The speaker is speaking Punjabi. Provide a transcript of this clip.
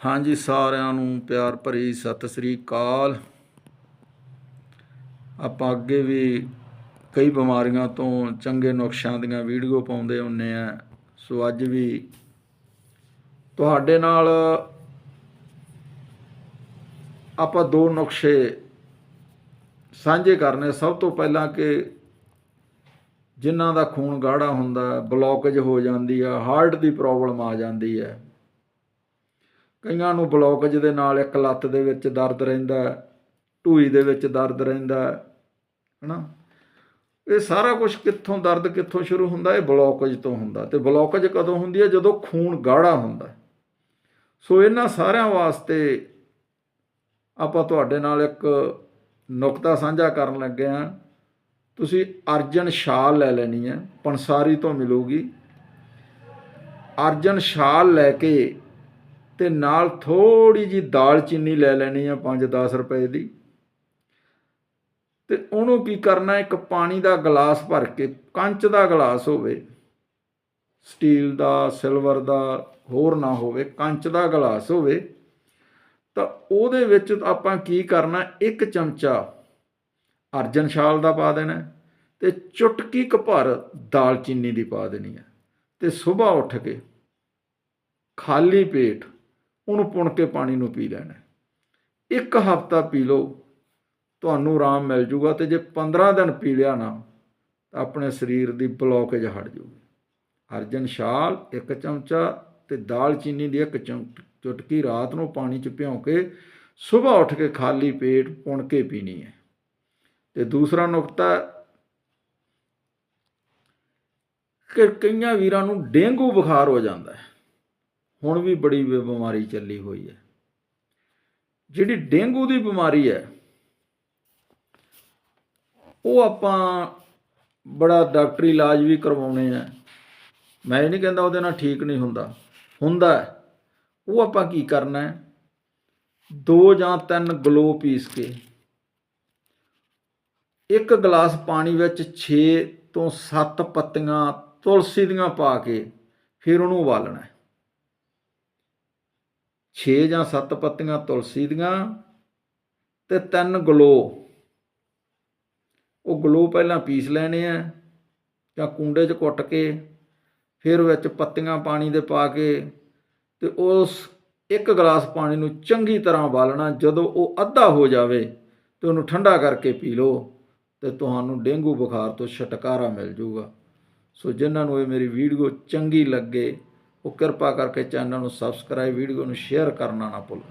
ਹਾਂਜੀ, ਸਾਰਿਆਂ ਨੂੰ ਪਿਆਰ ਭਰੀ ਸਤਿ ਸ੍ਰੀ ਅਕਾਲ। ਆਪਾਂ ਅੱਗੇ ਵੀ ਕਈ ਬਿਮਾਰੀਆਂ ਤੋਂ ਚੰਗੇ ਨੁਕਸ਼ਿਆਂ ਦੀਆਂ ਵੀਡੀਓ ਪਾਉਂਦੇ ਹੁੰਨੇ ਆ। ਸੋ ਅੱਜ ਵੀ ਤੁਹਾਡੇ ਨਾਲ ਆਪਾਂ ਦੋ ਨੁਕਸ਼ੇ ਸਾਂਝੇ ਕਰਨੇ। ਸਭ ਤੋਂ ਪਹਿਲਾਂ ਕਿ ਜਿਨ੍ਹਾਂ ਦਾ ਖੂਨ ਗਾੜਾ ਹੁੰਦਾ, ਬਲੌਕੇਜ ਹੋ ਜਾਂਦੀ ਆ, ਹਾਰਟ ਦੀ ਪ੍ਰੋਬਲਮ ਆ ਜਾਂਦੀ ਹੈ। ਕਈਆਂ ਨੂੰ ਬਲੌਕੇਜ ਦੇ ਨਾਲ ਇੱਕ ਲੱਤ ਦੇ ਵਿੱਚ ਦਰਦ ਰਹਿੰਦਾ ਢੂਈ ਦੇ ਵਿੱਚ ਦਰਦ ਰਹਿੰਦਾ ਹੈ, ਹਨਾ? ਇਹ ਸਾਰਾ ਕੁਝ ਕਿੱਥੋਂ ਦਰਦ ਕਿੱਥੋਂ ਸ਼ੁਰੂ ਹੁੰਦਾ? ਇਹ ਬਲੌਕੇਜ ਤੋਂ ਹੁੰਦਾ ਤੇ ਬਲੌਕੇਜ ਕਦੋਂ ਹੁੰਦੀ ਹੈ? ਜਦੋਂ ਖੂਨ ਗਾੜਾ ਹੁੰਦਾ ਸੋ ਇਹਨਾਂ ਸਾਰਿਆਂ ਵਾਸਤੇ ਆਪਾਂ ਤੁਹਾਡੇ ਨਾਲ ਇੱਕ ਨੁਕਤਾ ਸਾਂਝਾ ਕਰਨ ਲੱਗੇ ਹਾਂ। ਤੁਸੀਂ ਅਰਜਨ ਛਾਲ ਲੈ ਲੈਣੀ ਹੈ ਪੰਸਾਰੀ ਤੋਂ ਮਿਲੂਗੀ। ਅਰਜਨ ਛਾਲ ਲੈ ਕੇ ਤੇ ਨਾਲ ਥੋੜੀ ਜੀ ਦਾਲ ਚੀਨੀ ਲੈ ਲੈਣੀ ਆ 5-10 ਰੁਪਏ ਦੀ। ਤੇ ਉਹਨੂੰ ਕੀ ਕਰਨਾ, ਇੱਕ ਪਾਣੀ ਦਾ ਗਲਾਸ ਭਰ ਕੇ, ਕੰਚ ਦਾ ਗਲਾਸ ਹੋਵੇ, ਸਟੀਲ ਦਾ, ਸਿਲਵਰ ਦਾ, ਹੋਰ ਨਾ ਹੋਵੇ, ਕੰਚ ਦਾ ਗਲਾਸ ਹੋਵੇ, ਤਾਂ ਉਹਦੇ ਵਿੱਚ ਆਪਾਂ ਕੀ ਕਰਨਾ, ਇੱਕ ਚਮਚਾ ਅਰਜਨ ਛਾਲ ਦਾ ਪਾ ਦੇਣਾ ਹੈ ਤੇ ਚੁਟਕੀ ਕੁ ਭਰ ਦਾਲ ਚੀਨੀ ਦੀ ਪਾ ਦੇਣੀ ਹੈ ਤੇ ਸਵੇਰ ਉੱਠ ਕੇ ਖਾਲੀ ਪੇਟ ਉਹਨੂੰ ਪੁਣ ਕੇ ਪਾਣੀ ਨੂੰ ਪੀ ਲੈਣਾ। ਇੱਕ ਹਫ਼ਤਾ ਪੀ ਲਓ, ਤੁਹਾਨੂੰ ਆਰਾਮ ਮਿਲ ਜੂਗਾ ਤੇ ਜੇ 15 ਦਿਨ ਪੀ ਲਿਆ ਨਾ, ਤਾਂ ਆਪਣੇ ਸਰੀਰ ਦੀ ਬਲੌਕੇਜ ਹਟ ਜੂਗੀ। ਅਰਜਨ ਛਾਲ, ਇੱਕ ਚਮਚਾ ਤੇ ਦਾਲਚੀਨੀ ਦੀ ਇੱਕ ਚਮ- ਚੁਟਕੀ ਰਾਤ ਨੂੰ ਪਾਣੀ ਚ ਭਿਉਂ ਕੇ ਸਵੇਰ ਉੱਠ ਕੇ ਖਾਲੀ ਪੇਟ ਪੁਣ ਕੇ ਪੀਣੀ ਹੈ। ਤੇ ਦੂਸਰਾ ਨੁਕਤਾ, ਕਿ ਕਈਆਂ ਵੀਰਾਂ ਨੂੰ ਡੇਂਗੂ ਬੁਖਾਰ ਹੋ ਜਾਂਦਾ ਹੈ। ਹੁਣ ਵੀ ਬੜੀ ਬਿ- ਬਿਮਾਰੀ ਚੱਲੀ ਹੋਈ ਹੈ। ਜਿਹੜੀ ਡੇਂਗੂ ਦੀ ਬਿਮਾਰੀ ਹੈ, ਉਹ ਆਪਾਂ ਬੜਾ ਡਾਕਟਰੀ ਇਲਾਜ ਵੀ ਕਰਵਾਉਣੇ ਆ। ਮੈਂ ਇਹ ਨਹੀਂ ਕਹਿੰਦਾ ਉਹਦੇ ਨਾਲ ਠੀਕ ਨਹੀਂ ਹੁੰਦਾ। ਹੁੰਦਾ ਉਹ ਆਪਾਂ ਕੀ ਕਰਨਾ ਹੈ? ਦੋ ਜਾਂ ਤਿੰਨ ਗਲੋ ਪੀਸ ਕੇ ਇੱਕ ਗਲਾਸ ਪਾਣੀ ਵਿੱਚ 6 ਤੋਂ 7 ਪੱਤੀਆਂ ਤੁਲਸੀ ਦੀਆਂ ਪਾ ਕੇ ਫਿਰ ਉਹਨੂੰ ਉਬਾਲਣਾ 6 ਜਾਂ 7 ਪੱਤੀਆਂ ਤੁਲਸੀ ਦੀਆਂ ਤੇ ਤਿੰਨ ਗਲੋ। ਉਹ ਗਲੋ ਪਹਿਲਾਂ ਪੀਸ ਲੈਣੇ ਆ ਜਾਂ ਕੁੰਡੇ 'ਚ ਕੁੱਟ ਕੇ, ਫਿਰ ਵਿੱਚ ਪੱਤੀਆਂ ਪਾਣੀ ਦੇ ਪਾ ਕੇ ਤੇ ਉਸ ਇੱਕ ਗਲਾਸ ਪਾਣੀ ਨੂੰ ਚੰਗੀ ਤਰ੍ਹਾਂ ਉਬਾਲਣਾ। ਜਦੋਂ ਉਹ ਅੱਧਾ ਹੋ ਜਾਵੇ ਤੇ ਉਹਨੂੰ ਠੰਡਾ ਕਰਕੇ ਪੀ ਲਓ ਤੇ ਤੁਹਾਨੂੰ ਡੇਂਗੂ ਬੁਖਾਰ ਤੋਂ ਛੁਟਕਾਰਾ ਮਿਲ ਜਾਊਗਾ। ਸੋ ਜਿਨ੍ਹਾਂ ਨੂੰ ਇਹ ਮੇਰੀ ਵੀਡੀਓ ਚੰਗੀ ਲੱਗੇ ਉਹ ਕਿਰਪਾ ਕਰਕੇ ਚੈਨਲ ਨੂੰ ਸਬਸਕ੍ਰਾਈਬ ਵੀਡੀਓ ਨੂੰ ਸ਼ੇਅਰ ਕਰਨਾ ਨਾ ਭੁੱਲਣਾ।